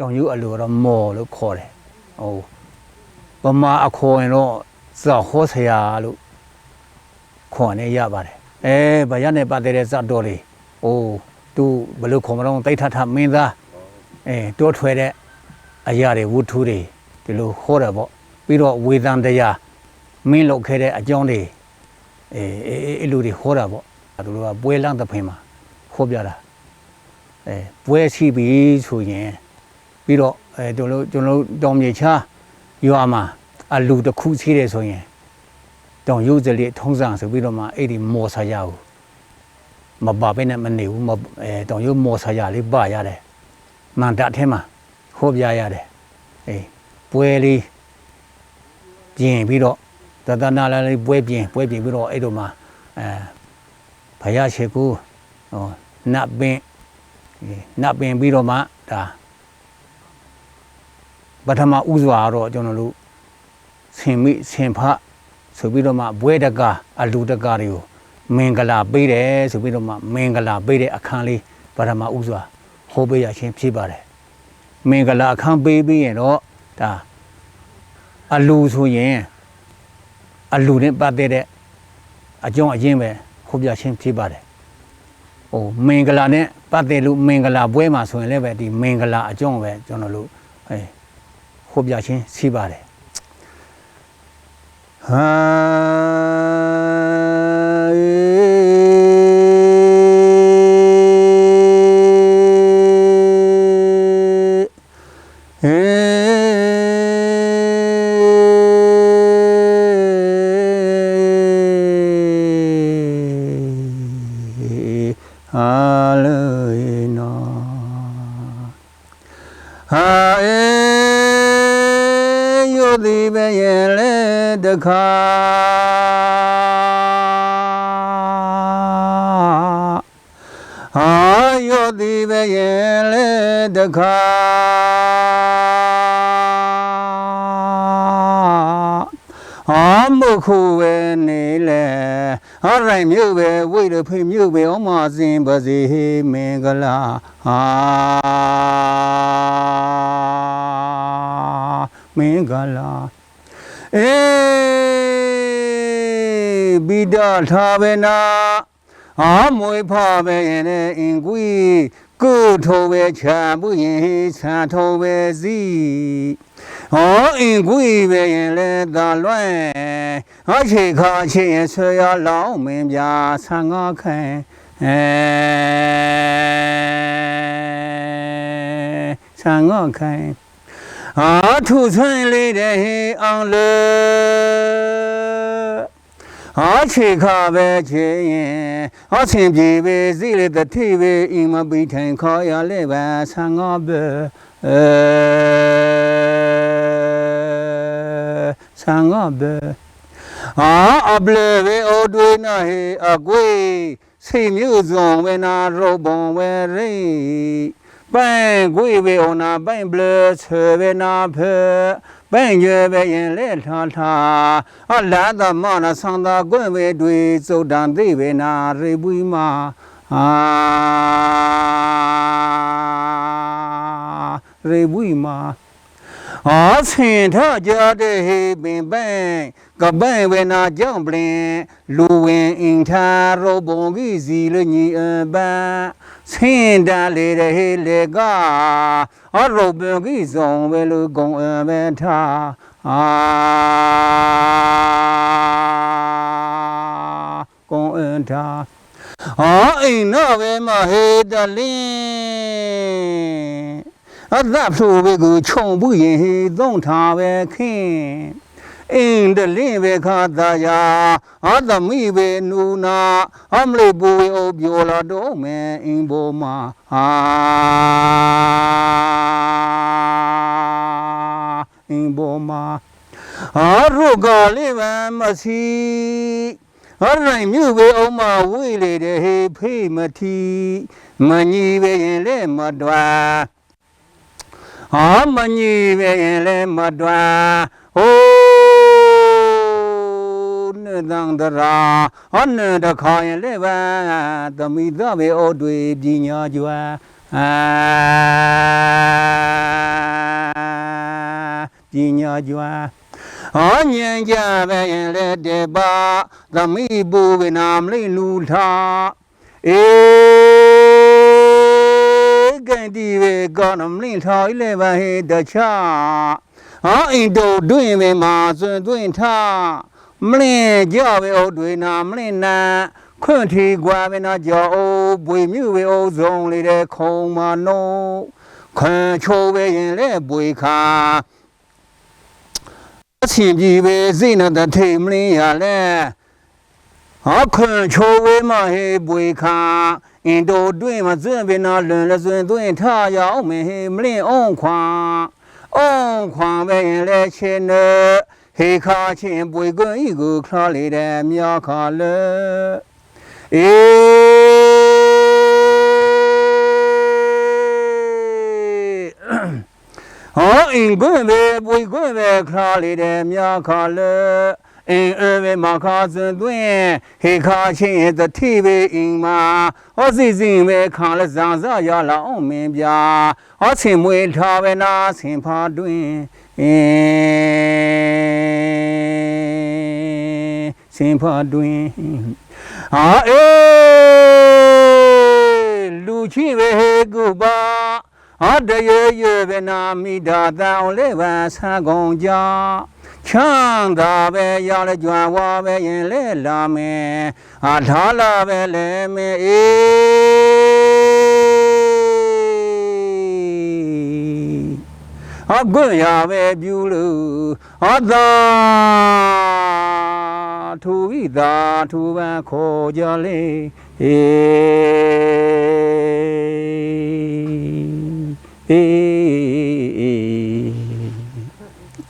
တောင်ယူအလိုတော့မော်လို့ခေါ်တယ်ဟိုပမာအခေါ်ရင်တော့ဇောဟောဆရာလို့ခေါ်နေရပါတယ်အဲဗရနဲ့ပတ်သက်တဲ့ဇတ်တော်တွေအိုးသူဘယ်လိုခေါ်မလို့တိတ်ထထမင်းသားအဲတိုးထွဲတဲ့အရာတွေဝုထုတွေဒီလိုဟောတယ်ပေါ့ပြီးတော့ဝေသံတရားမင်းလုပ်ခဲ့တဲ့အကြောင်းတွေအဲအဲအဲလူတွေဟောတာပေါ့သူတို့ကပွဲလန်းသဖင်မှာဟောပြတာအဲပွဲရှိပြီဆိုရင် ပြီးတော့အဲတို့လို့ကျွန်တော်တို့တောင်မြေချာရွာမှာအလူတစ်ခုရှိတယ်ဆိုရင်တောင်ရုပ်စလေးထုံးစံဆိုပြီးတော့မှအဲ့ဒီမော်ဆာရဘူးမပါဘဲနဲ့မနေဘူးမအဲတောင်ရုပ်မော်ဆာရလေးပါရတယ်မန္တအထဲမှာဟောပြရတယ်အေးပွဲလေးပြင်ပြီးတော့တသနာလေးပွဲပြင်ပွဲပြင်ပြီးတော့အဲ့တို့မှာအဲဘုရားရှိခိုးဟောနတ်ပင်အေးနတ်ပင်ပြီးတော့မှဒါ ပထမဥစွာတော့ကျွန်တော်တို့ဆင်မိဆင်ဖဆိုပြီးတော့မှဘွဲတကအလူတကတွေကိုမင်္ဂလာပေးတယ်ဆိုပြီးတော့မှမင်္ဂလာပေးတဲ့အခန်းလေးပထမဥစွာဟောပေးရခြင်းဖြစ်ပါတယ်မင်္ဂလာအခန်းပေးပြီးရင်တော့ဒါအလူဆိုရင်အလူနဲ့ပတ်သက်တဲ့အကြောင်းအရင်းပဲဟောပြခြင်းဖြစ်ပါတယ်ဟိုမင်္ဂလာနဲ့ပတ်သက်လို့မင်္ဂလာပွဲမှာဆိုရင်လည်းပဲဒီမင်္ဂလာအကြောင်းပဲကျွန်တော်တို့ဟဲ့ ဟောပြခြင်းရှိပါတယ်ဟာဟေဟာလေနောဟာအေ တခါဟာယုတိပဲရဲ့လေတခါဟာမုခုဝဲနေလေဟာရိုင်မြို့ပဲဝိတ်ရဖိမြို့ပဲဩမစင်ပါစေမင်္ဂလာဟာမင်္ဂလာ အေးဘိဒထားပဲနာဟာမွေဖပဲရင်နဲ့အင်ကွီကိုထိုးပဲချာပုရင်ဆာထိုးပဲစီဟောအင်ကွီပဲရင်လဲသာလွဲ့ဟောချေခါချေရင်ဆွေရလောင်းမင်းပြဆံငါခိုင်အဲဆံငါခို င်အာထုဆွမ်းလေးတဲ့ဟေအောင်လေအာချေခါပဲချေရင်ဟောဆင်ပြေပဲစီလေတတိပဲအိမ်မပိထိုင်ခေါ်ရလေပါဆံငါပဲအဲဆံငါပဲအာအပလေဝေအိုတွေးနာဟေအကွေစိတ်မျိုး စုံဝေနာရုပ်ပုံဝေရိပိုင်ကွေပဲအောင်နာပိုင်ဘလဆယ်ပဲနာဖဲပိုင်ရွယ်ပဲရင်လဲထားထားအလာသမနာသံသာကွင့်ပဲတွေစုတ်တန်သိပဲနာရိပွီမာအာရိပွီမာအာဆင်ထကြတဲ့ဟေပ င်ပန်းကပန့်ဝေနာကြောင့်ပလင်လူဝင်အင်ထာရောဘုံကြီးစီလညီအပန်းဆင်တလေတဲ့ဟေလေကအရောဘုံကြီးဆောင်ဝဲလူကုံအမေထာအာကုံအန်ထာအာအိမ်တော့ပဲမဟေတလင်းအသက်ဖူပဲကိုခြုံဘူးရင်ဟေသုံးထားပဲခင်း အင်းတလင်းပဲခါသာယာအသမီပဲနူနာအမလေးပူဝေအိုပြောလာတော့မယ်အင်းပေါ်မှာဟာအင်းပေါ်မှာအာရုကလေးပဲမစီဟရရိုင်မြို့ပဲအောင်မဝေးလေတဲ့ဟေဖေးမထီမညီပဲရင်လဲမတွာဟာမညီပဲရင်လည်းမတွာဟိုးနေ တန်တရာဟောနေတခါရင်လည်းပဲသမိသပဲအိုတွေပညာကျွာဟပညာကျွမ်းဟောညင်ကြပဲရင်လက်တေပါသမိပူဝနာမလိလူထာအေကန်ဒီဝေကောနမလိထာဣလေဘဟေတချာဟောအင်တိုတွင်မေမာစွင်တွင်ထ မလင်ကြပဲဩတွေနာမလင်နာခွန့်ထီကွာပဲနာကြောအိုးပွေမြူပဲအိုးစုံလေးတဲ့ခုံမနိုးခွန်ချိုးပဲရင်လေပွေခါအချင်းပြည်ပဲစိနတထိမလင်းရလဲဟောခွန်ချိုးဝေးမဟေပွေခါအင်တိုတွင်မစွန့်ပင်နာလွန်လစွန်သွင်းထရအောင်မဟေမလင်းအောင်ခွာအောင်ခွာပဲရင်လဲချင်းန ဟေခါချင်းပွေကွန်းဤကိုခါလေတဲ့မြာခါလဲအေးဟောအင်ကွန်းပဲပွေကွန်းပဲခါလေတဲ့မြာခါလေအင်အဲပဲမခါစွန်သွင်းဟေခါချင်းတတိပဲအင်မာဟောစီစဉ်ပဲခါလဲဇာဇရလာအောင်မင်းပြဟောဆင်မွေထားပဲနာဆင်ဖာတွင် အင်းဆင်ဖာတွင်ဟာအေးလူချိပဲဟေကုပါဟာတရေရေဗနာမိတာတန်အောင်လေးပါဆာကုန်ကြချမ်းသာပဲရလဲကြွားဝါပဲရင်လဲလာမယ်ဟာထားလာပဲလဲမေအေး ဟာကွရပဲပြူလို့ဟာသာထူဤသာထူပန်းခေါ်ကြလေဟေးအေး